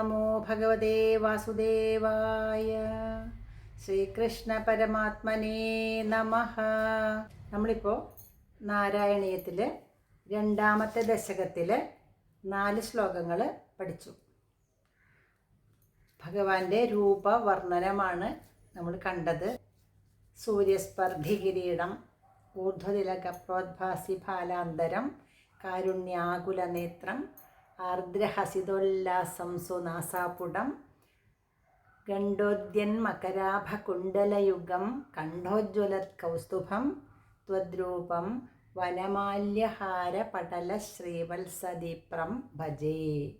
നമോ ഭഗവതേ വാസുദേവായ ശ്രീകൃഷ്ണ പരമാത്മനേ നമ നമ്മളിപ്പോൾ നാരായണീയത്തിൽ രണ്ടാമത്തെ ദശകത്തിൽ നാല് ശ്ലോകങ്ങൾ പഠിച്ചു. ഭഗവാന്റെ രൂപവർണനമാണ് നമ്മൾ കണ്ടത്. സൂര്യസ്പർദ്ധി കിരീടം ഊർധ്വതിലക പ്രോദ്ഭാസി ഫാലാന്തരം കാരുണ്യാകുലനേത്രം ആർദ്രഹസിതോല്ലാസം സുനാസാപുടം ഗണ്ഡോദ്യന്മകരാഭകുണ്ടലയുഗം കണ്ഠോജ്വലത് കൗസ്തുഭം ത്വദ്രൂപം വനമാല്യഹാര പടല ശ്രീവത്സദീപ്രം ഭജേ.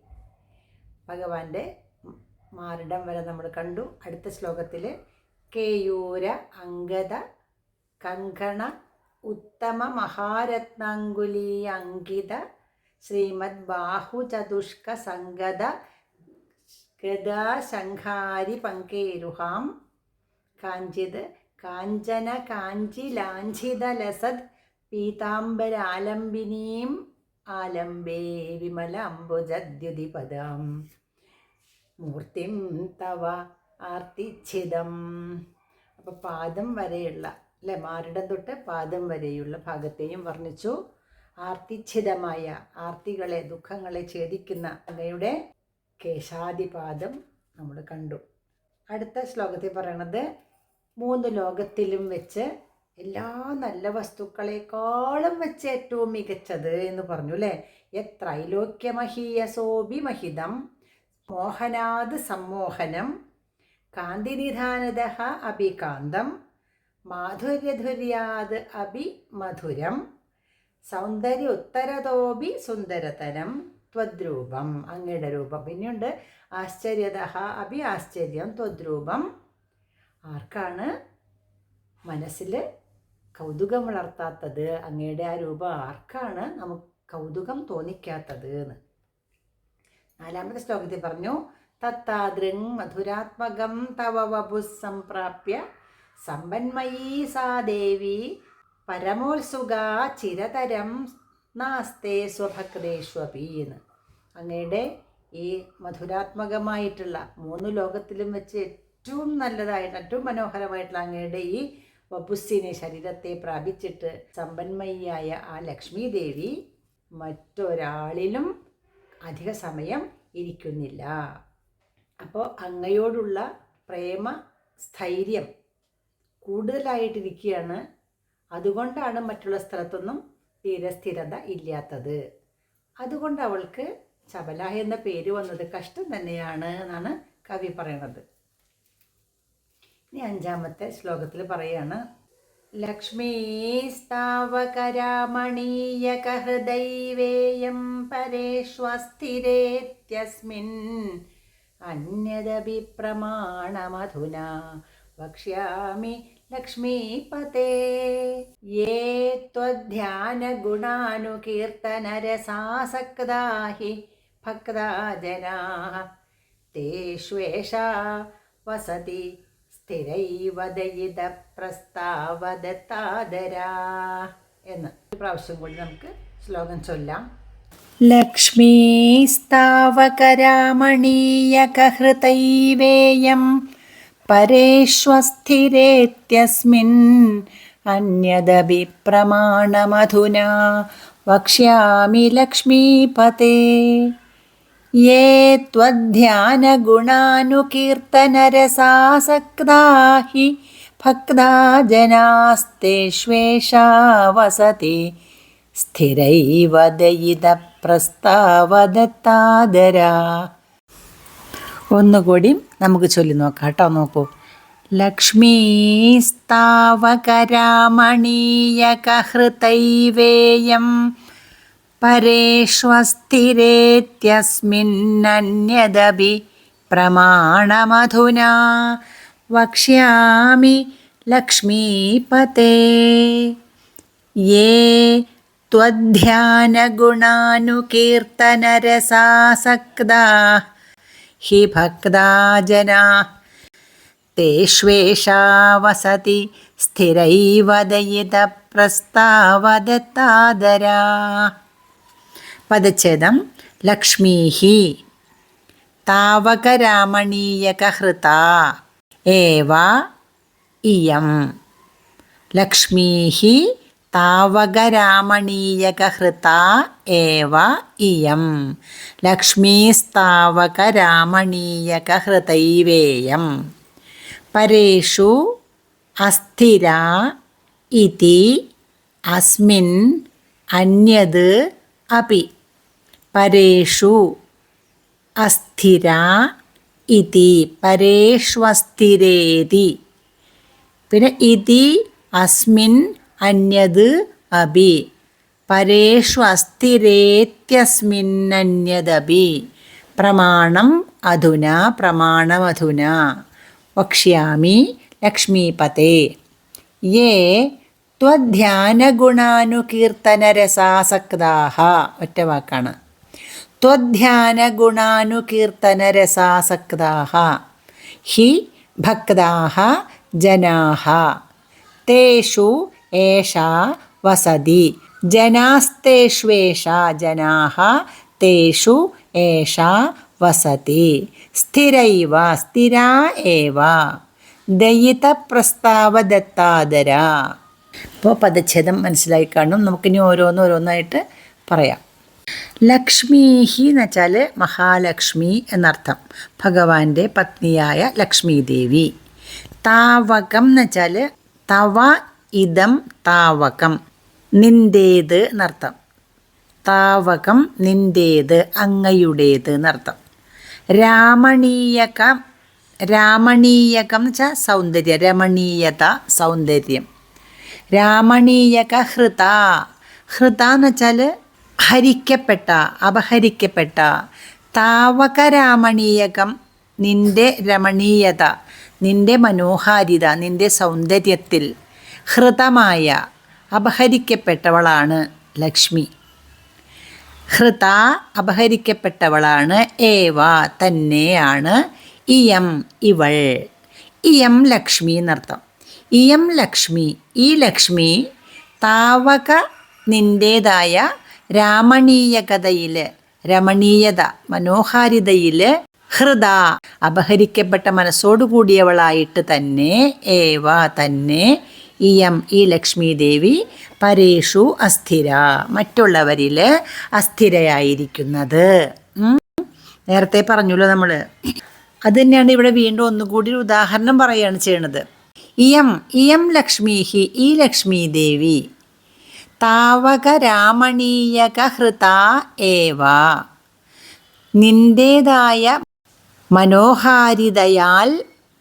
ഭഗവാന്റെ മാറിടം വരെ നമ്മൾ കണ്ടു. അടുത്ത ശ്ലോകത്തിൽ കേയൂര അംഗത കങ്കണ ഉത്തമ മഹാരത്നാങ്കുലീ അങ്കിത ശ്രീമദ് ബാഹുചതുഷ്ക സംഗത ഗദാശങ്കാരി പങ്കേരുഹാം കാഞ്ചിത് കാഞ്ചന കാഞ്ചി ലാഞ്ചിത ലസത് പീതാംബരാലംബിനീം ആലംബേ വിമല അംബുജദ്യുതിപദം മൂർത്തിം തവ ആർത്തിച്ഛിതം. അപ്പോൾ പാദം വരെയുള്ള അല്ലെ മാറിടം തൊട്ട് പാദം വരെയുള്ള ഭാഗത്തെയും വർണിച്ചു. ആർത്തിച്ഛിതമായ ആർത്തികളെ ദുഃഖങ്ങളെ ഛേദിക്കുന്ന അങ്ങയുടെ കേശാദിപാദം നമ്മൾ കണ്ടു. അടുത്ത ശ്ലോകത്തിൽ പറയണത് മൂന്ന് ലോകത്തിലും വെച്ച് എല്ലാ നല്ല വസ്തുക്കളെക്കാളും വെച്ച് ഏറ്റവും മികച്ചത് എന്ന് പറഞ്ഞു അല്ലേ? എത്രൈലോക്യമഹീയസോബി മഹിതം മോഹനാത് സമ്മോഹനം കാന്തിനിധാനത അഭികാന്തം മാധുര്യധുര്യാത് അഭി സൗന്ദര്യ ഉത്തരതോപി സുന്ദരതരം ത്വദ്രൂപം. അങ്ങയുടെ രൂപം. പിന്നെയുണ്ട് ആശ്ചര്യത അഭി ആശ്ചര്യം ത്വദ്രൂപം. ആർക്കാണ് മനസ്സിൽ കൗതുകം വളർത്താത്തത്? അങ്ങയുടെ ആ രൂപം ആർക്കാണ് നമുക്ക് കൗതുകം തോന്നിക്കാത്തത് എന്ന് നാലാമത്തെ ശ്ലോകത്തിൽ പറഞ്ഞു തത്താദൃങ് മധുരാത്മകം തവ വപുസ് സംപ്രാപ്യ സമ്പന്മയീ സാ ദേവി പരമോത്സുക ചിരതരം നാസ്തേ സ്വഭക്തേഷ്വപി എന്ന്. അങ്ങയുടെ ഈ മധുരാത്മകമായിട്ടുള്ള മൂന്ന് ലോകത്തിലും വെച്ച് ഏറ്റവും നല്ലതായിട്ട് ഏറ്റവും മനോഹരമായിട്ടുള്ള അങ്ങയുടെ ഈ വപുസ്സിനെ ശരീരത്തെ പ്രാപിച്ചിട്ട് സമ്പന്മയിയായ ആ ലക്ഷ്മി ദേവി മറ്റൊരാളിലും അധിക സമയം ഇരിക്കുന്നില്ല. അപ്പോൾ അങ്ങയോടുള്ള പ്രേമ സ്ഥൈര്യം കൂടുതലായിട്ടിരിക്കുകയാണ് അതുകൊണ്ടാണ് മറ്റുള്ള സ്ഥലത്തൊന്നും തീരെ സ്ഥിരത ഇല്ലാത്തത്. അതുകൊണ്ട് അവൾക്ക് ചബല എന്ന പേര് വന്നത് കഷ്ടം തന്നെയാണ് എന്നാണ് കവി പറയുന്നത് ഇനി അഞ്ചാമത്തെ ശ്ലോകത്തിൽ പറയാണ് ലക്ഷ്മീസ്താവകരാമണീയകഹൃദൈവേയം പരേഷ്വസ്ഥിരേത്യസ്മിൻ അന്യദപി പ്രമാണമധുന വക്ഷ്യാമി ലക്ഷ്മീപതേ യേ त्वध्यानगुणानुकीर्तनरसासक्ता हि भक्ता जनाः तेष्वेषा वसति സ്ഥിരൈവ ദയിത പ്രസ്താവദത്താദരാ എന്ന് ഒരു പ്രാവശ്യം കൂടി നമുക്ക് ശ്ലോകം ചൊല്ലാം ലക്ഷ്മീസ്താവകരാമണീയകഹൃതൈവേയം परेष्वस्थिरेत्यस्मिन् अन्यदपि प्रमाणमधुना वक्ष्यामि लक्ष्मीपते ये त्वध्यानगुणानुकीर्तनरसासक्ता हि भक्ता जनास्तेष्वेषा वसति स्थिरैव दयितप्रस्तावदत्तादरा ഒന്നുകൂടി നമുക്ക് ചൊല്ലി നോക്കാം കേട്ടോ നോക്കൂ ലക്ഷ്മീസ്താവകരാമണീയകഹൃതൈവേയം പരേഷ്വസ്ഥിരേത്യസ്മിന്നന്യദപി പ്രമാണമധുനാ വക്ഷ്യാമി ലക്ഷ്മീപതേ യേ त्वध्यानगुणानुकीर्तनरसासक्ता ഹി ഭക്താജനാ തേഷ്വേഷാ വസതി സ്ഥിരൈവ ദയിത പ്രസ്താവദത്താദരാ പദച്ഛേദം ലക്ഷ്മീഹി താവകരാമണീയകഹൃത ഏവ ഇയം ലക്ഷ്മീഹി താവകരാമണീയകഹൃത ഏവ ഇയം. ലക്ഷ്മീസ്താവകരാമണീയകഹൃതൈവേയം. പരേഷു അസ്ഥിര ഇതി അസ്മിൻ അന്യത് അപി. പരേഷു അസ്ഥിര ഇതി പരേഷ്വസ്ഥിരേതി. പിന്നെ ഇതി അസ്മിൻ അന്യത് അപി പരേഷു അസ്ഥിരേത്യസ്മിന്നന്യദപി പ്രമാണം അധുന പ്രമാണമധുന. വക്ഷ്യാമി ലക്ഷ്മീപതേ. യേ ത്വധ്യാനഗുണാനുകീർത്തനരസാസക്താഹ. ഒറ്റ വാക്കാണ്. ത്വധ്യാനഗുണാനുകീർത്തനരസാസക്താഹ. ഹി ഭക്താഹ ജനാഹ. തേഷു ഏഷാ വസതി. ജനാസ്തേഷ ജനാഹ തേഷു ഏഷാ വസതി. സ്ഥിരൈവ സ്ഥിരാ ഏവ. ദയിത പ്രസ്താവദത്താദര ഇപ്പോൾ പദച്ഛേദം മനസ്സിലായി കാണും. നമുക്കിനി ഓരോന്ന് ഓരോന്നായിട്ട് പറയാം. ലക്ഷ്മീഹി എന്ന് വെച്ചാൽ മഹാലക്ഷ്മി എന്നർത്ഥം. ഭഗവാന്റെ പത്നിയായ ലക്ഷ്മി ദേവി താവകം എന്ന് വെച്ചാൽ തവ ഇതം താവകം. നിന്റേത് എന്നർത്ഥം. താവകം നിന്റേത് അങ്ങയുടേത് എന്നർത്ഥം. രാമണീയകം രാമണീയകം എന്ന് വെച്ചാൽ സൗന്ദര്യം രമണീയത സൗന്ദര്യം. രാമണീയക ഹൃത ഹൃത എന്ന് വെച്ചാൽ ഹരിക്കപ്പെട്ട അപഹരിക്കപ്പെട്ട. താവക രാമണീയകം നിന്റെ രമണീയത നിന്റെ മനോഹാരിത നിന്റെ സൗന്ദര്യത്തിൽ. ഹൃതമായ അപഹരിക്കപ്പെട്ടവളാണ് ലക്ഷ്മി. ഹൃത അപഹരിക്കപ്പെട്ടവളാണ് ഏവ തന്നെയാണ് ഇയം ഇവൾ. ഇയം ലക്ഷ്മി എന്നർത്ഥം. ഇയം ലക്ഷ്മി ഈ ലക്ഷ്മി താവക നിന്റേതായ രാമണീയകതയിൽ രമണീയത മനോഹാരിതയിൽ ഹൃദ അപഹരിക്കപ്പെട്ട മനസ്സോടുകൂടിയവളായിട്ട് തന്നെ ഏവ തന്നെ ഇയം ഈ ലക്ഷ്മി ദേവി പരേഷു അസ്ഥിര. മറ്റുള്ളവരിൽ അസ്ഥിരയായിരിക്കുന്നത്. നേരത്തെ പറഞ്ഞല്ലോ നമ്മൾ അത് തന്നെയാണ് ഇവിടെ വീണ്ടും ഒന്നുകൂടി ഒരു ഉദാഹരണം പറയുകയാണ് ചെയ്യണത്. ഇയം ഇയം ലക്ഷ്മീഹി ഈ ലക്ഷ്മി ദേവി താവക രാമണീയക ഹൃത ഏവ. നിന്റേതായ മനോഹാരിതയാൽ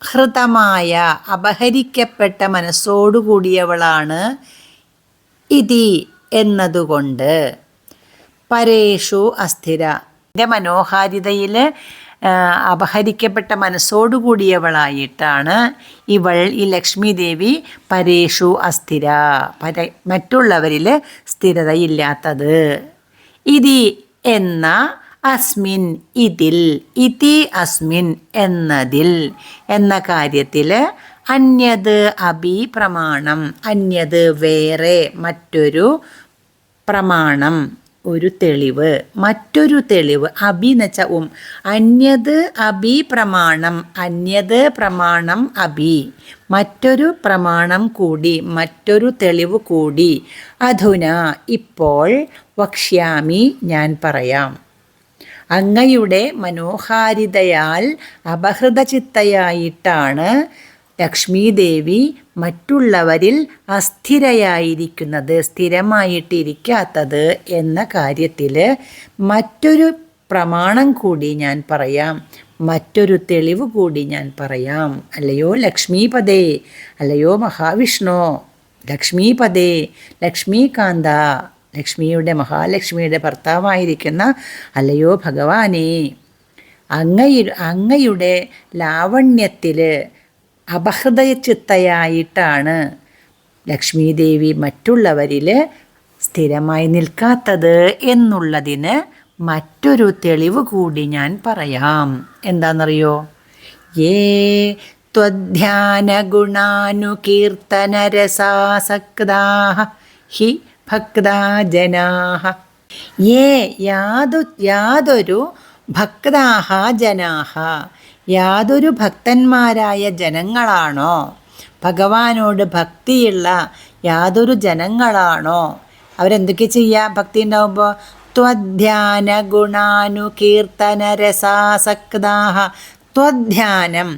ഹൃതമായ അപഹരിക്കപ്പെട്ട മനസ്സോടുകൂടിയവളാണ് ഇതി എന്നതുകൊണ്ട്. പരേഷു അസ്ഥിര. എന്റെ മനോഹാരിതയിൽ അപഹരിക്കപ്പെട്ട മനസ്സോടുകൂടിയവളായിട്ടാണ് ഇവൾ ഈ ലക്ഷ്മി ദേവി പരേഷു അസ്ഥിര. പര മറ്റുള്ളവരിൽ സ്ഥിരതയില്ലാത്തത്. ഇതി എന്ന അസ്മിൻ ഇതിൽ ഇതി അസ്മിൻ എന്നതിൽ. എന്ന കാര്യത്തിൽ അന്യത് അഭി പ്രമാണം അന്യത് വേറെ മറ്റൊരു പ്രമാണം ഒരു തെളിവ്. മറ്റൊരു തെളിവ് അഭി എന്ന് വെച്ചാൽ ഉം. അന്യത് അഭി പ്രമാണം അന്യത് പ്രമാണം അഭി. മറ്റൊരു പ്രമാണം കൂടി മറ്റൊരു തെളിവ് കൂടി. അധുന ഇപ്പോൾ വക്ഷ്യാമി ഞാൻ പറയാം. അങ്ങയുടെ മനോഹാരിതയാൽ അപഹൃതചിത്തയായിട്ടാണ് ലക്ഷ്മി ദേവി മറ്റുള്ളവരിൽ അസ്ഥിരയായിരിക്കുന്നത് സ്ഥിരമായിട്ടിരിക്കാത്തത് എന്ന കാര്യത്തിൽ മറ്റൊരു പ്രമാണം കൂടി ഞാൻ പറയാം. മറ്റൊരു തെളിവ് കൂടി ഞാൻ പറയാം. അല്ലയോ ലക്ഷ്മീപദേ? അല്ലയോ മഹാവിഷ്ണു? ലക്ഷ്മീപദേ? ലക്ഷ്മീകാന്ത? ലക്ഷ്മിയുടെ മഹാലക്ഷ്മിയുടെ ഭർത്താവായിരിക്കുന്ന അല്ലയോ ഭഗവാനേ അങ്ങയു അങ്ങയുടെ ലാവണ്യത്തിൽ അപഹൃദയചിത്തയായിട്ടാണ് ലക്ഷ്മീദേവി മറ്റുള്ളവരിൽ സ്ഥിരമായി നിൽക്കാത്തത് എന്നുള്ളതിന് മറ്റൊരു തെളിവ് കൂടി ഞാൻ പറയാം. എന്താണെന്നറിയോ ഏ ത്വധ്യാനഗുണാനുകീർത്തനരസാസക്താ ഹി ഭക്താ യേ യാതു യാതൊരു ഭക്താഹ ജനാഹ. യാതൊരു ഭക്തന്മാരായ ജനങ്ങളാണോ? ഭഗവാനോട് ഭക്തിയുള്ള യാതൊരു ജനങ്ങളാണോ? അവരെന്തൊക്കെ ചെയ്യുക ഭക്തി ഉണ്ടാവുമ്പോൾ ത്വധ്യാന ഗുണാനുകീർത്തന രസാസക്താഹ ത്വധ്യാനം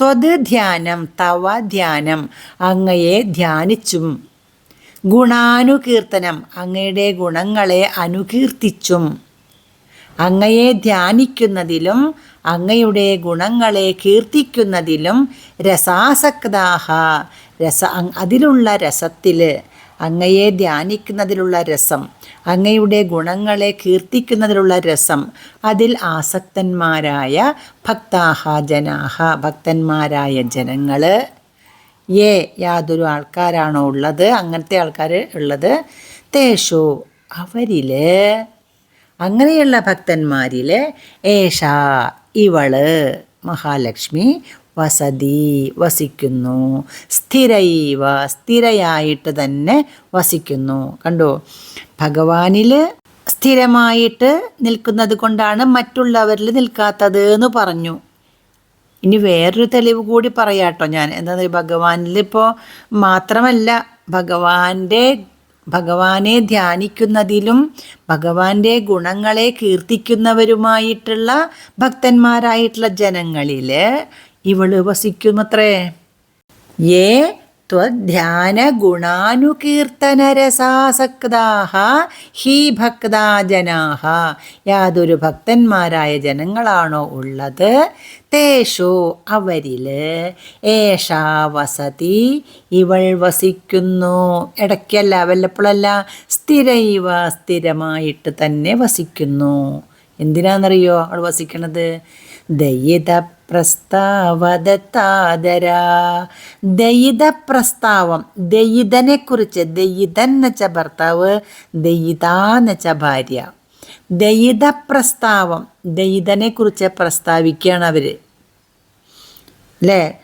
ത്വത് ധ്യാനം തവ ധ്യാനം അങ്ങയെ ധ്യാനിച്ചും ഗുണാനുകീർത്തനം. അങ്ങയുടെ ഗുണങ്ങളെ അനുകീർത്തിച്ചും അങ്ങയെ ധ്യാനിക്കുന്നതിലും അങ്ങയുടെ ഗുണങ്ങളെ കീർത്തിക്കുന്നതിലും രസാസക്താഹ രസ അതിലുള്ള രസത്തിൽ അങ്ങയെ ധ്യാനിക്കുന്നതിലുള്ള രസം അങ്ങയുടെ ഗുണങ്ങളെ കീർത്തിക്കുന്നതിലുള്ള രസം അതിൽ ആസക്തന്മാരായ ഭക്താഹ ജനാഹ ഭക്തന്മാരായ ജനങ്ങൾ ഏ യാതൊരു ആൾക്കാരാണോ ഉള്ളത്? അങ്ങനത്തെ ആൾക്കാർ ഉള്ളത്. തേഷു അവരിൽ അങ്ങനെയുള്ള ഭക്തന്മാരിൽ ഏഷ ഇവൾ മഹാലക്ഷ്മി വസതി വസിക്കുന്നു. സ്ഥിരൈവ സ്ഥിരയായിട്ട് തന്നെ വസിക്കുന്നു. കണ്ടോ? ഭഗവാനിൽ സ്ഥിരമായിട്ട് നിൽക്കുന്നത് കൊണ്ടാണ് മറ്റുള്ളവരിൽ നിൽക്കാത്തത് എന്ന് പറഞ്ഞു. ഇനി വേറൊരു തെളിവ് കൂടി പറയാട്ടോ ഞാൻ. എന്താ ഭഗവാനിൽ ഇപ്പോൾ മാത്രമല്ല ഭഗവാന്റെ ഭഗവാനെ ധ്യാനിക്കുന്നതിലും ഭഗവാന്റെ ഗുണങ്ങളെ കീർത്തിക്കുന്നവരുമായിട്ടുള്ള ഭക്തന്മാരായിട്ടുള്ള ജനങ്ങളിൽ ഇവൾ വസിക്കുമത്രേ ഏ? ത്വധ്യാന ഹീ ഭക്താ യാതൊരു ഭക്തന്മാരായ ജനങ്ങളാണോ ഉള്ളത്? തേഷു അവരിൽ ഏഷാ വസതി ഇവൾ വസിക്കുന്നു. ഇടയ്ക്കല്ല വല്ലപ്പോഴല്ല സ്ഥിരൈവ സ്ഥിരമായിട്ട് തന്നെ വസിക്കുന്നു. എന്തിനാണെന്നറിയോ അവൾ വസിക്കണത്? ദയിത പ്രസ്താവദത്താദര ദയിത പ്രസ്താവം ദയിതനെ കുറിച്ച് ദയിതൻ എന്നുവെച്ച ഭർത്താവ് ദയിത എന്നുവെച്ച ഭാര്യ. ദയിത പ്രസ്താവം ദയിതനെ കുറിച്ച് പ്രസ്താവിക്കുകയാണ് അവർ അല്ലേ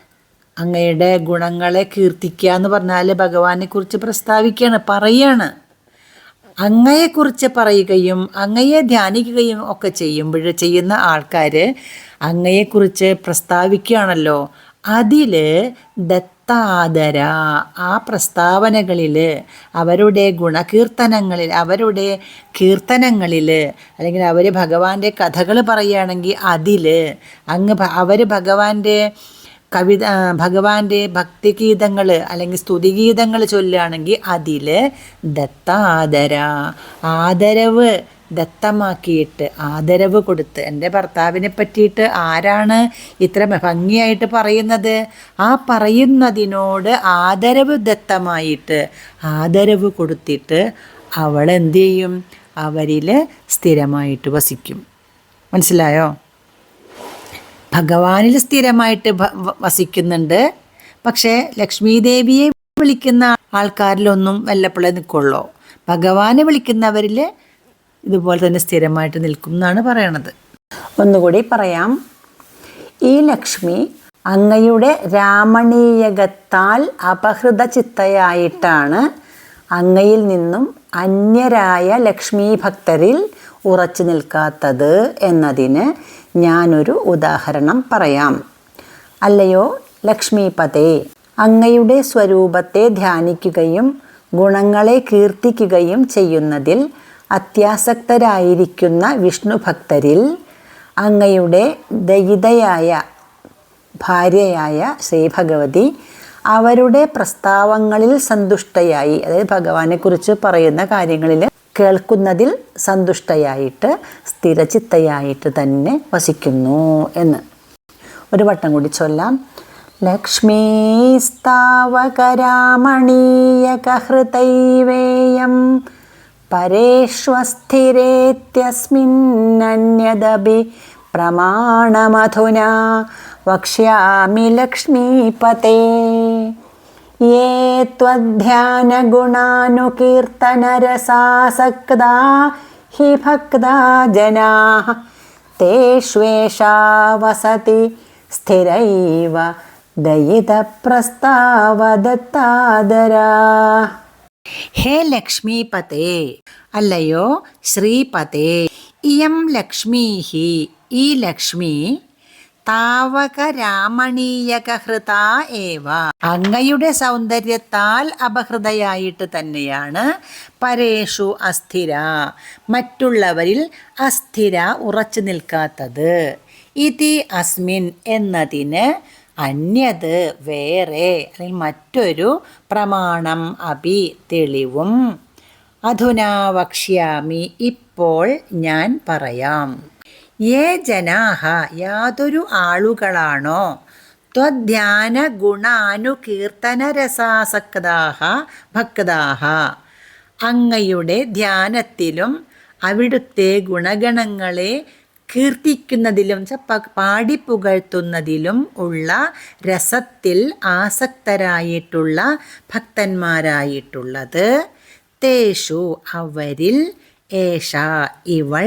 അങ്ങയുടെ ഗുണങ്ങളെ കീർത്തിക്കുക എന്ന് പറഞ്ഞാൽ ഭഗവാനെ കുറിച്ച് പ്രസ്താവിക്കുകയാണ് പറയാണ്. അങ്ങയെക്കുറിച്ച് പറയുകയും അങ്ങയെ ധ്യാനിക്കുകയും ഒക്കെ ചെയ്യുമ്പോൾ ചെയ്യുന്ന ആൾക്കാർ അങ്ങയെക്കുറിച്ച് പ്രസ്താവിക്കുകയാണല്ലോ. അതിൽ ദത്താദര ആ പ്രസ്താവനകളിൽ അവരുടെ ഗുണകീർത്തനങ്ങളിൽ അവരുടെ കീർത്തനങ്ങളിൽ അല്ലെങ്കിൽ അവർ ഭഗവാന്റെ കഥകൾ പറയുകയാണെങ്കിൽ അതിൽ അങ്ങ് അവർ ഭഗവാന്റെ കവിത ഭഗവാന്റെ ഭക്തിഗീതങ്ങൾ അല്ലെങ്കിൽ സ്തുതിഗീതങ്ങൾ ചൊല്ലുകയാണെങ്കിൽ അതിൽ ദത്താദര ആദരവ് ദത്തമാക്കിയിട്ട് ആദരവ് കൊടുത്ത് എന്റെ ഭർത്താവിനെ പറ്റിയിട്ട് ആരാണ് ഇത്ര ഭംഗിയായിട്ട് പറയുന്നത്? ആ പറയുന്നതിനോട് ആദരവ് ദത്തമായിട്ട് ആദരവ് കൊടുത്തിട്ട് അവൾ എന്തു ചെയ്യും? അവരിൽ സ്ഥിരമായിട്ട് വസിക്കും. മനസ്സിലായോ? ഭഗവാനിൽ സ്ഥിരമായിട്ട് വസിക്കുന്നുണ്ട്. പക്ഷേ ലക്ഷ്മി ദേവിയെ വിളിക്കുന്ന ആൾക്കാരിലൊന്നും വല്ലപ്പോഴേ നിൽക്കുള്ളൂ. ഭഗവാനെ വിളിക്കുന്നവരിൽ ഇതുപോലെ തന്നെ സ്ഥിരമായിട്ട് നിൽക്കും എന്നാണ് പറയണത്. ഒന്നുകൂടി പറയാം. ഈ ലക്ഷ്മി അങ്ങയുടെ രാമണീയകത്താൽ അപഹൃത ചിത്തയായിട്ടാണ് അങ്ങയിൽ നിന്നും അന്യരായ ലക്ഷ്മി ഭക്തരിൽ ഉറച്ചു നിൽക്കാത്തത് എന്നതിന് ഞാനൊരു ഉദാഹരണം പറയാം. അല്ലയോ ലക്ഷ്മീപതേ അങ്ങയുടെ സ്വരൂപത്തെ ധ്യാനിക്കുകയും ഗുണങ്ങളെ കീർത്തിക്കുകയും ചെയ്യുന്നതിൽ അത്യാസക്തരായിരിക്കുന്ന വിഷ്ണു ഭക്തരിൽ അങ്ങയുടെ ദയിതയായ ഭാര്യയായ ശ്രീ ഭഗവതി അവരുടെ പ്രസ്താവങ്ങളിൽ സന്തുഷ്ടയായി. അതായത് ഭഗവാനെക്കുറിച്ച് പറയുന്ന കാര്യങ്ങളിൽ കേൾക്കുന്നതിൽ സന്തുഷ്ടയായിട്ട് സ്ഥിരചിത്തയായിട്ട് തന്നെ വസിക്കുന്നു എന്ന്. ഒരു വട്ടം കൂടി ചൊല്ലാം. ലക്ഷ്മീസ്താവകരാമണീയകഹൃതൈവേയം പരേഷ്വസ്ഥിരേത്യസ്മിന്നന്യദപി പ്രമാണമധുന വക്ഷ്യാമി ലക്ഷ്മീപതേ. ये त्वध्यानगुणानुकीर्तनरसासक्ता हि भक्ता जनाः तेष्वेषा वसति स्थिरैव ദയിതപ്രസ്താവദത്താദരാ ഹേ ലക്ഷ്മീപതേ അല്ലയോ ശ്രീപതേ ഇയം ലക്ഷ്മീഹി ഈ ലക്ഷ്മി താവക രാമണീയകഹൃത ഏവ. അങ്ങയുടെ സൗന്ദര്യത്താൽ അപഹൃതയായിട്ട് തന്നെയാണ് പരേഷു അസ്ഥിര. മറ്റുള്ളവരിൽ അസ്ഥിര ഉറച്ചു നിൽക്കാത്തത്. ഇതി അസ്മിൻ എന്നതിന് അന്യത് വേറെ അല്ലെങ്കിൽ മറ്റൊരു പ്രമാണം അഭി തെളിവും. അധുനാ വക്ഷ്യാമി ഇപ്പോൾ ഞാൻ പറയാം. യേ ജനാഹ യാതൊരു ആളുകളാണോ? ത്വധ്യാന ഗുണാനുകീർത്തനരസാസക്താഹ ഭക്താഹ. അങ്ങയുടെ ധ്യാനത്തിലും അവിടുത്തെ ഗുണഗണങ്ങളെ കീർത്തിക്കുന്നതിലും പാടി പുകഴ്ത്തുന്നതിലും പാടിപ്പുകഴ്ത്തുന്നതിലും ഉള്ള രസത്തിൽ ആസക്തരായിട്ടുള്ള ഭക്തന്മാരായിട്ടുള്ളത്. തേഷു അവരിൽ ഏഷ ഇവൾ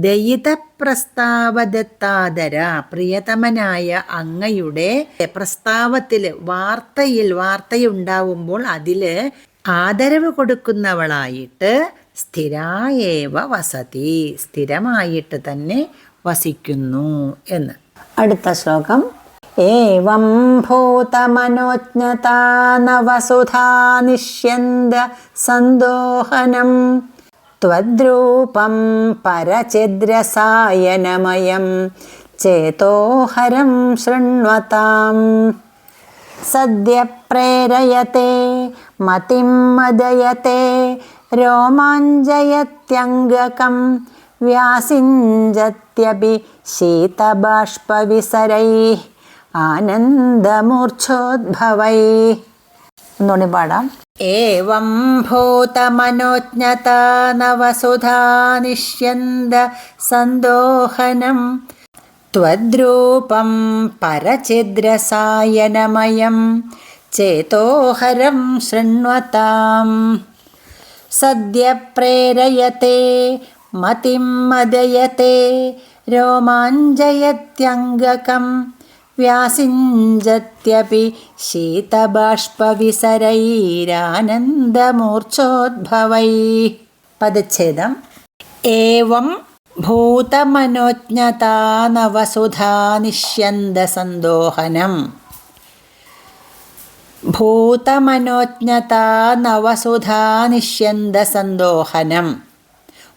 ദയിതപ്രസ്താവദത്താദര പ്രിയതമനായ അങ്ങയുടെ പ്രസ്താവത്തിൽ വാർത്തയിൽ വാർത്തയുണ്ടാവുമ്പോൾ അതിൽ ആദരവ് കൊടുക്കുന്നവളായിട്ട് സ്ഥിരായേവ വസതി സ്ഥിരമായിട്ട് തന്നെ വസിക്കുന്നു എന്ന്. അടുത്ത ശ്ലോകം. ഏവം ഭൂതമനോജ്ഞതാ നവസുധാ നിഷ്യന്ത സന്തോഹനം. त्वद्रूपं परचिद्रसायनमयं चेतोहरं शृण्वताम् सद्य प्रेरयते मतिं मदयते रोमाञ्जयत्यङ्गकं व्यासिञ्जत्यपि शीतबाष्पविसरैः आनन्दमूर्च्छोद्भवैः ഒന്നുകൂടി പാടാം एवं भूतमनोज्ञता नवसुधानिष्यन्दसन्दोहनं त्वद्रूपं परचिद्रसायनमयं चेतोहरं शृण्वताम् सद्य प्रेरयते मतिं मदयते रोमाञ्जयत्यङ्गकम् വ്യാസിഞ്ചത്യപി ശീതബാഷ്പവിസരൈരാനന്ദമൂർച്ഛോദ്ഭവൈ പദച്ഛേദം. ഏവം ഭൂതമനോജ്ഞതാനവസുധാനിഷ്യന്തസന്ദോഹനം ഭൂതമനോജ്ഞതാനവസുധാനിഷ്യന്തസന്ദോഹനം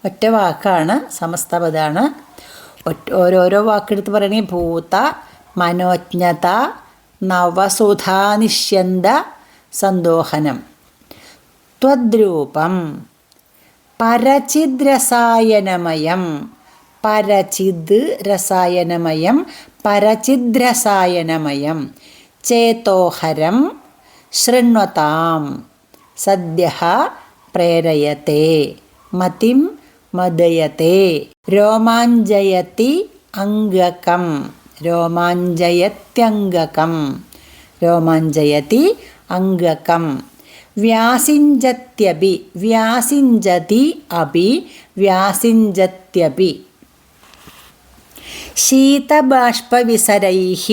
ഒറ്റ വാക്കാണ് സമസ്തപദാണ് ഓരോരോ വാക്കെടുത്ത് പറയണേ ഭൂത മനോജ്ഞത നവസുധാനിഷ്യന്ത സന്തോഹനം. ത്വദ്രൂപം. പരചിദ് രസായനമയം പരചിദ് രസായനമയം പരചിദ് രസായനമയം ചേതോഹരം. ശൃണ്വതാം. സദ്യ പ്രേരയത്തെ. മതിം മദയത്തെ. രോമാഞ്ചയതി അംഗകം. രോമാഞ്ചയത്യംഗകം രോമാഞ്ചയതി അംഗകം. വ്യാസിഞ്ചത്യപി വ്യാസിഞ്ചതി അപി വ്യാസിഞ്ചത്യപി. ശീതബാഷ്പവിസരൈः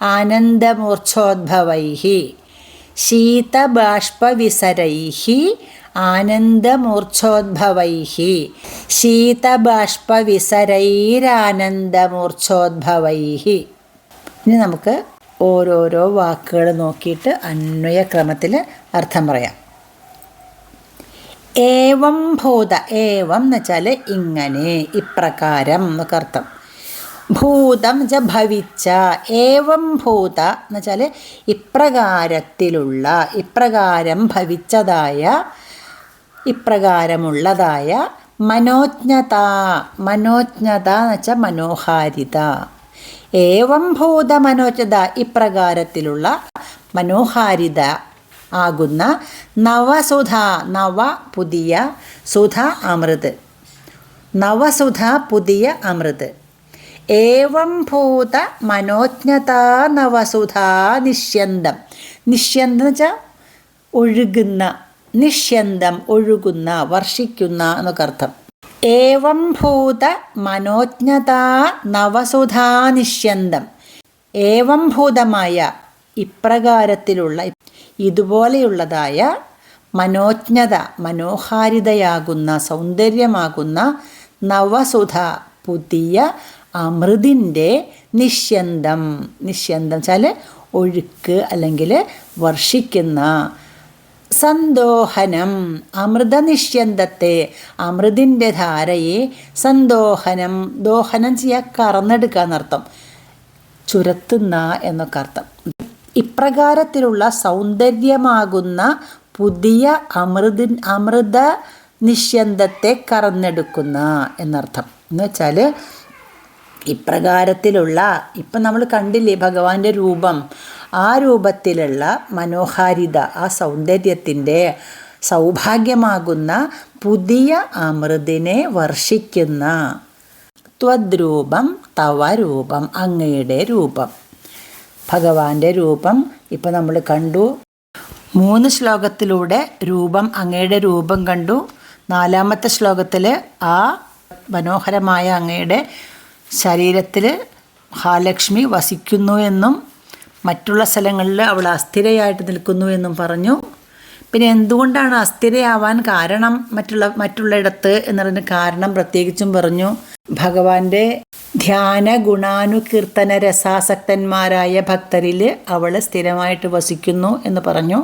ആനന്ദമൂർച്ഛോദ്ഭവൈः ശീതബാഷ്പവിസരൈः ആനന്ദമൂർച്ഛോദ്ഭവൈः ശീതബാഷ്പവിസരൈരാനന്ദമൂർച്ഛോദ്ഭവൈः ഇനി നമുക്ക് ഓരോരോ വാക്കുകൾ നോക്കിയിട്ട് അന്വയക്രമത്തിൽ അർത്ഥം പറയാം. ഏവം ഭൂത ഏവം എന്ന് വെച്ചാൽ ഇങ്ങനെ ഇപ്രകാരം എന്നൊക്കെ അർത്ഥം. ഭൂതം ച ഭവിച്ച ഏവം ഭൂത എന്ന് വെച്ചാൽ ഇപ്രകാരത്തിലുള്ള ഇപ്രകാരം ഭവിച്ചതായ ഇപ്രകാരമുള്ളതായ മനോജ്ഞത മനോജ്ഞത എന്ന് വെച്ചാൽ മനോഹാരിത. ഏവം ഭൂത മനോജ്ഞത ഇപ്രകാരത്തിലുള്ള മനോഹാരിത ആകുന്ന നവസുധ നവ പുതിയ സുധ അമൃത്. നവസുധ പുതിയ അമൃത്. ഏവം ഭൂത മനോജ്ഞത നവസുധ നിഷ്യന്തം നിഷ്യന്തം എന്ന് വെച്ചാൽ ഒഴുകുന്ന നിഷ്യന്തം ഒഴുകുന്ന വർഷിക്കുന്ന എന്നൊക്കെ അർത്ഥം ഏവം ഭൂത മനോജ്ഞതാ നവസുധാ നിഷ്യന്തം ഏവം ഭൂതമായ ഇപ്രകാരത്തിലുള്ള ഇതുപോലെയുള്ളതായ മനോജ്ഞത മനോഹാരിതയാകുന്ന സൗന്ദര്യമാകുന്ന നവസുധ പുതിയ അമൃതിന്റെ നിഷ്യന്തം നിഷ്യന്തം വെച്ചാൽ ഒഴുക്ക് അല്ലെങ്കിൽ വർഷിക്കുന്ന സന്തോഹനം. അമൃതനിഷ്യന്തത്തെ അമൃതിന്റെ ധാരയെ സന്തോഹനം. ദോഹനം ചെയ്യുക കറന്നെടുക്കുക എന്നർത്ഥം. ചുരത്തുന്ന എന്നൊക്കെ അർത്ഥം. ഇപ്രകാരത്തിലുള്ള സൗന്ദര്യമാകുന്ന പുതിയ അമൃതി അമൃത നിഷ്യന്തത്തെ കറന്നെടുക്കുന്ന എന്നർത്ഥം. എന്ന് വെച്ചാൽ ഇപ്രകാരത്തിലുള്ള ഇപ്പം നമ്മൾ കണ്ടില്ലേ ഭഗവാന്റെ രൂപം. ആ രൂപത്തിലുള്ള മനോഹാരിത ആ സൗന്ദര്യത്തിന്റെ സൗഭാഗ്യമാകുന്ന പുതിയ അമൃതിനെ വർഷിക്കുന്ന ത്വദ്രൂപം തവ രൂപം അങ്ങയുടെ രൂപം. ഭഗവാന്റെ രൂപം ഇപ്പം നമ്മൾ കണ്ടു. മൂന്ന് ശ്ലോകത്തിലൂടെ രൂപം അങ്ങയുടെ രൂപം കണ്ടു. നാലാമത്തെ ശ്ലോകത്തിൽ ആ മനോഹരമായ അങ്ങയുടെ ശരീരത്തിൽ മഹാലക്ഷ്മി വസിക്കുന്നു എന്നും മറ്റുള്ള സ്ഥലങ്ങളിൽ അവൾ അസ്ഥിരയായിട്ട് നിൽക്കുന്നു എന്നും പറഞ്ഞു. പിന്നെ എന്തുകൊണ്ടാണ് അസ്ഥിരയാവാൻ കാരണം മറ്റുള്ള മറ്റുള്ളയിടത്ത് എന്നതിന് കാരണം പ്രത്യേകിച്ചും പറഞ്ഞു. ഭഗവാന്റെ ധ്യാന ഗുണാനുകീർത്തന രസാസക്തന്മാരായ ഭക്തരിൽ അവൾ സ്ഥിരമായിട്ട് വസിക്കുന്നു എന്ന് പറഞ്ഞു.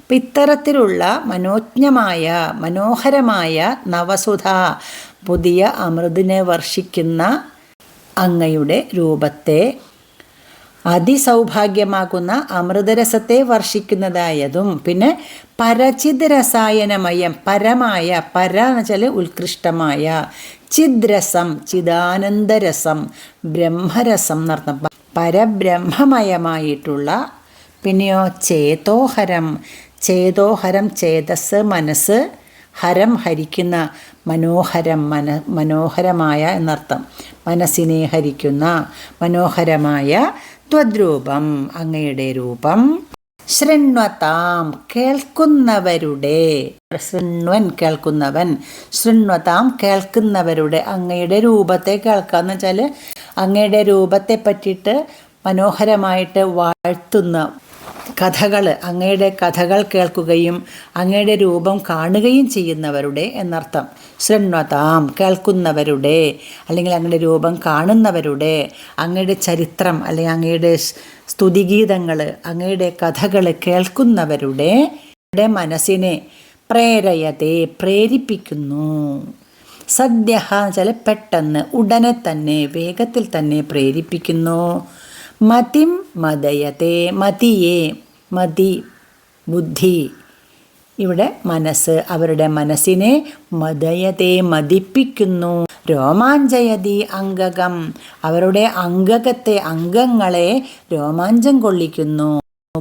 അപ്പം ഇത്തരത്തിലുള്ള മനോജ്ഞമായ മനോഹരമായ നവസുധ പുതിയ അമൃതിനെ വർഷിക്കുന്ന അങ്ങയുടെ രൂപത്തെ അതിസൗഭാഗ്യമാക്കുന്ന അമൃതരസത്തെ വർഷിക്കുന്നതായതും. പിന്നെ പരചിത് രസായനമയം പരമായ പര എന്ന് വെച്ചാൽ ഉത്കൃഷ്ടമായ. ചിദ്രസം ചിദാനന്ദരസം ബ്രഹ്മരസം എന്നർത്ഥം പരബ്രഹ്മമയമായിട്ടുള്ള പിന്നെയോ ചേതോഹരം ചേതോഹരം ചേതസ് മനസ്സ് ഹരം ഹരിക്കുന്ന മനോഹരം മന മനോഹരമായ എന്നർത്ഥം. മനസ്സിനെ ഹരിക്കുന്ന മനോഹരമായ ത്വദ്രൂപം അങ്ങയുടെ രൂപം. ശൃണ്വതാം കേൾക്കുന്നവരുടെ ശൃണ്വൻ കേൾക്കുന്നവൻ ശൃണ്വതാം കേൾക്കുന്നവരുടെ അങ്ങയുടെ രൂപത്തെ കേൾക്കാന്ന് വെച്ചാൽ അങ്ങയുടെ രൂപത്തെ പറ്റിയിട്ട് മനോഹരമായിട്ട് വാഴ്ത്തുന്ന കഥകൾ അങ്ങയുടെ കഥകൾ കേൾക്കുകയും അങ്ങയുടെ രൂപം കാണുകയും ചെയ്യുന്നവരുടെ എന്നർത്ഥം. ശൃണ്വതാം കേൾക്കുന്നവരുടെ അല്ലെങ്കിൽ അങ്ങയുടെ രൂപം കാണുന്നവരുടെ അങ്ങയുടെ ചരിത്രം അല്ലെങ്കിൽ അങ്ങയുടെ സ്തുതിഗീതങ്ങൾ അങ്ങയുടെ കഥകൾ കേൾക്കുന്നവരുടെ മനസ്സിനെ പ്രേരയതെ പ്രേരിപ്പിക്കുന്നു. സദ്യ ചില പെട്ടെന്ന് ഉടനെ തന്നെ വേഗത്തിൽ തന്നെ പ്രേരിപ്പിക്കുന്നു. മതിം മതയത്തെ മതിയെ മതി ബുദ്ധി. ഇവിടെ മനസ്സ് അവരുടെ മനസ്സിനെ മതയത്തെ മതിപ്പിക്കുന്നു. രോമാഞ്ചയതി അംഗകം. അവരുടെ അംഗകത്തെ അംഗങ്ങളെ രോമാഞ്ചം കൊള്ളിക്കുന്നു.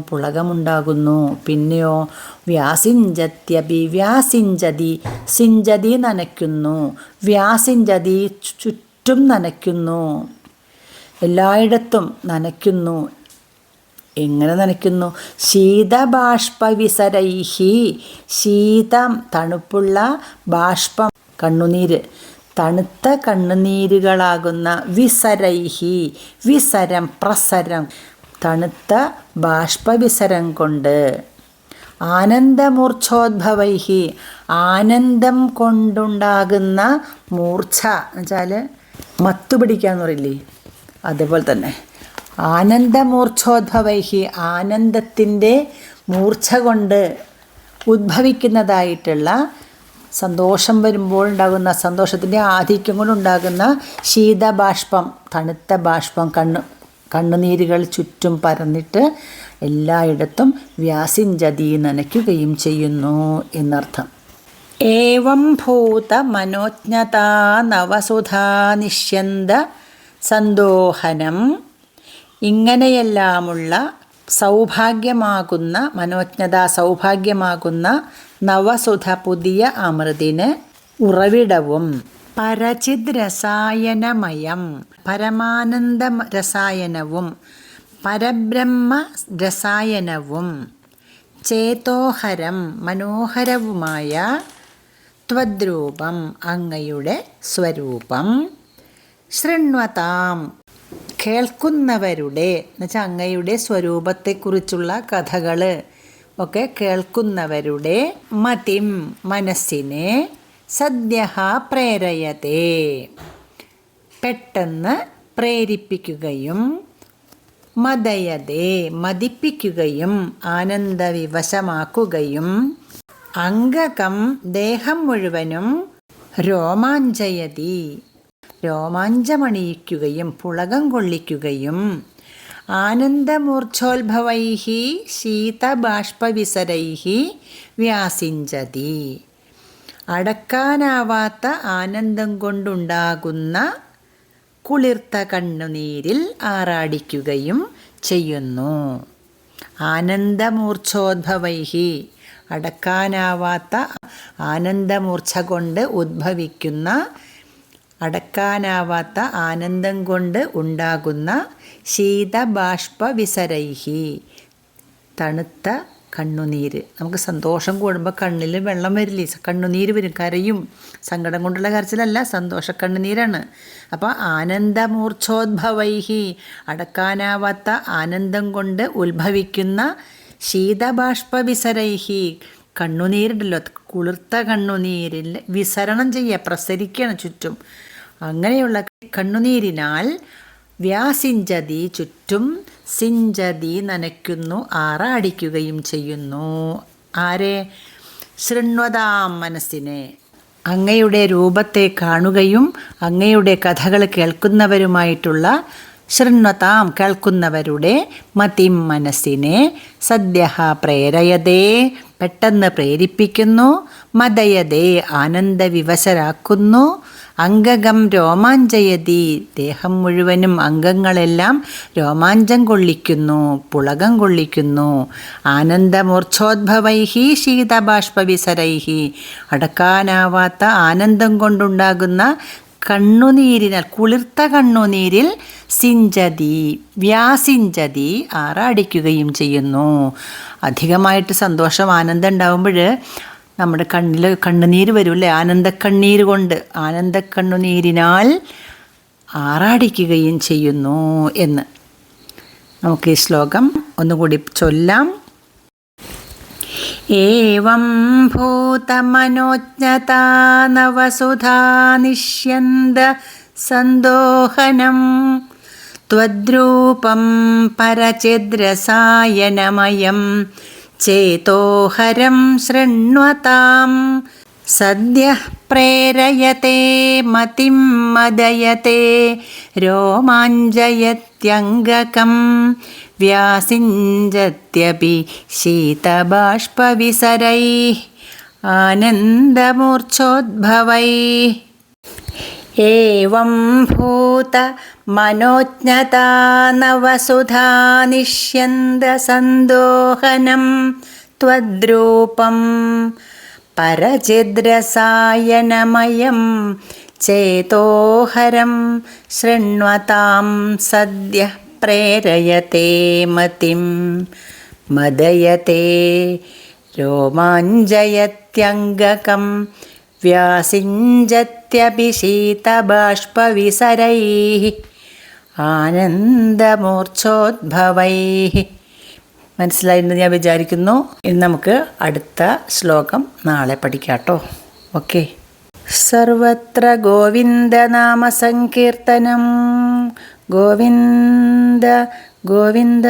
പുളകമുണ്ടാകുന്നു. പിന്നെയോ വ്യാസിഞ്ചത്യപി വ്യാസിഞ്ചതി സിഞ്ചതി നനയ്ക്കുന്നു. വ്യാസിഞ്ചതി ചുറ്റും നനയ്ക്കുന്നു. എല്ലായിടത്തും നനയ്ക്കുന്നു. എങ്ങനെ നനയ്ക്കുന്നു? ശീതബാഷ്പവിസരൈഹി. ശീതം തണുപ്പുള്ള ബാഷ്പം കണ്ണുനീര്. തണുത്ത കണ്ണുനീരുകളാകുന്ന വിസരൈഹി. വിസരം പ്രസരം. തണുത്ത ബാഷ്പവിസരം കൊണ്ട്. ആനന്ദമൂർച്ഛോദ്ഭവൈഹി. ആനന്ദം കൊണ്ടുണ്ടാകുന്ന മൂർച്ഛ എന്നുവെച്ചാൽ മത്തുപിടിക്കാന്ന് പറയില്ലേ? അതുപോലെ തന്നെ ആനന്ദമൂർച്ഛോദ്ഭവൈഹി ആനന്ദത്തിന്റെ മൂർച്ഛ കൊണ്ട് ഉദ്ഭവിക്കുന്നതായിട്ടുള്ള സന്തോഷം വരുമ്പോൾ ഉണ്ടാകുന്ന സന്തോഷത്തിന്റെ ആധിക്യം കൊണ്ടുണ്ടാകുന്ന ശീതബാഷ്പം തണുത്ത ബാഷ്പം കണ്ണു കണ്ണുനീരുകൾ ചുറ്റും പരന്നിട്ട് എല്ലായിടത്തും വ്യാസിഞ്ചതി നനയ്ക്കുകയും ചെയ്യുന്നു എന്നർത്ഥം. ഏവം ഭൂത മനോജ്ഞതാ നവസുധാ നിഷ്യന്ത സന്തോഹനം ഇങ്ങനെയെല്ലാമുള്ള സൗഭാഗ്യമാകുന്ന മനോജ്ഞത സൗഭാഗ്യമാകുന്ന നവസുധ പുതിയ അമൃതിന് ഉറവിടവും. പരചിത് രസായനമയം പരമാനന്ദ രസായനവും പരബ്രഹ്മ രസായനവും ചേതോഹരം മനോഹരവുമായ ത്വദ്രൂപം അങ്ങയുടെ സ്വരൂപം. ശൃണ്വതാം. കേൾക്കുന്നവരുടെ എന്നുവെച്ചാൽ അങ്ങയുടെ സ്വരൂപത്തെക്കുറിച്ചുള്ള കഥകൾ ഒക്കെ കേൾക്കുന്നവരുടെ മതിം മനസ്സിനെ സദ്യ പ്രേരയത്തെ പെട്ടെന്ന് പ്രേരിപ്പിക്കുകയും മതയതെ മതിപ്പിക്കുകയും ആനന്ദവിവശമാക്കുകയും അംഗകം ദേഹം മുഴുവനും രോമാഞ്ചയതി. രോമാഞ്ചമണിയിക്കുകയും പുളകം കൊള്ളിക്കുകയും ആനന്ദമൂർച്ഛോത്ഭവൈ ശീതബാഷ്പവിസരൈ വ്യാസിഞ്ചതി. അടക്കാനാവാത്ത ആനന്ദം കൊണ്ടുണ്ടാകുന്ന കുളിർത്ത കണ്ണുനീരിൽ ആറാടിക്കുകയും ചെയ്യുന്നു. ആനന്ദമൂർച്ഛോദ്ഭവൈഹി അടക്കാനാവാത്ത ആനന്ദമൂർച്ഛ കൊണ്ട് ഉദ്ഭവിക്കുന്ന അടക്കാനാവാത്ത ആനന്ദം കൊണ്ട് ഉണ്ടാകുന്ന ശീതബാഷ്പവിസരൈഹി. തണുത്ത കണ്ണുനീര്. നമുക്ക് സന്തോഷം കൂടുമ്പോൾ കണ്ണിൽ വെള്ളം വരില്ലേ? കണ്ണുനീര് വരും. കരയും. സങ്കടം കൊണ്ടുള്ള കരച്ചിലല്ല സന്തോഷ കണ്ണുനീരാണ് അപ്പോൾ ആനന്ദമൂർച്ഛോദ്ഭവൈഹി. അടക്കാനാവാത്ത ആനന്ദം കൊണ്ട് ഉത്ഭവിക്കുന്ന ശീതബാഷ്പവിസരൈഹി. കണ്ണുനീരുണ്ടല്ലോ. കുളിർത്ത കണ്ണുനീരിൽ വിസരണം ചെയ്യുക പ്രസരിക്കണം ചുറ്റും. അങ്ങനെയുള്ള കണ്ണുനീരിനാൽ വ്യാസിഞ്ചതി ചുറ്റും സിഞ്ചതി നനയ്ക്കുന്നു ആറാടിക്കുകയും ചെയ്യുന്നു. ആരെ? ശൃണ്വതാം മനസ്സിനെ. അങ്ങയുടെ രൂപത്തെ കാണുകയും അങ്ങയുടെ കഥകൾ കേൾക്കുന്നവരുമായിട്ടുള്ള ശൃണ്വതാം കേൾക്കുന്നവരുടെ മതിം മനസ്സിനെ സദ്യ പ്രേരയതേ പെട്ടെന്ന് പ്രേരിപ്പിക്കുന്നു മതയതേ ആനന്ദവിവശരാക്കുന്നു അംഗകം രോമാഞ്ചയതി. ദേഹം മുഴുവനും അംഗങ്ങളെല്ലാം രോമാഞ്ചം കൊള്ളിക്കുന്നു പുളകം കൊള്ളിക്കുന്നു. ആനന്ദമൂർച്ഛോദ്ഭവൈഹി ശീതബാഷ്പവിസരൈഹി. അടക്കാനാവാത്ത ആനന്ദം കൊണ്ടുണ്ടാകുന്ന കണ്ണുനീരിനാൽ കുളിർത്ത കണ്ണുനീരിൽ സിഞ്ചതി വ്യാസിഞ്ചതി ആറാടിക്കുകയും ചെയ്യുന്നു. അധികമായിട്ട് സന്തോഷം ആനന്ദം ഉണ്ടാകുമ്പോൾ നമ്മുടെ കണ്ണിൽ കണ്ണുനീര് വരുമല്ലേ ആനന്ദക്കണ്ണീര് കൊണ്ട് ആനന്ദക്കണ്ണുനീരിനാൽ ആറാടിക്കുകയും ചെയ്യുന്നു എന്ന് നമുക്ക് ഈ ശ്ലോകം ഒന്നുകൂടി ചൊല്ലാം ഏവം ഭൂതമനോജ്ഞതാ നവസുധാ നിഷ്യന്ത സന്തോഹനം त्वद्रूपं परचिद्रसायनमयं ചേതോഹരം ശൃണ്വതാം സദ്യ പ്രേരയത്തെ മതിം മദയത്തെ രോമാഞ്ചയത്യംഗകം വ്യാസിഞ്ചത്യപി ശീതബാഷ്പവിസരൈ ആനന്ദമൂർച്ഛോദ്ഭവൈ एवं भूत मनोज्ञता नवसुधा निष्यन्दसन्दोहनं त्वद्रूपं परचिद्रसायनमयं चेतोहरं शृण्वतां सद्यः प्रेरयते मतिं मदयते रोमाञ्जयत्यङ्गकम् വ്യാസിഞ്ചത്യഭിഷീതബാഷ്പവിസരൈः ആനന്ദമൂർച്ഛോദ്ഭവൈः മനസ്സിലായിരുന്നു ഞാൻ വിചാരിക്കുന്നു. ഇനി നമുക്ക് അടുത്ത ശ്ലോകം നാളെ പഠിക്കാട്ടോ ഓക്കെ. സർവത്ര ഗോവിന്ദനാമസങ്കീർത്തനം ഗോവിന്ദ ഗോവിന്ദ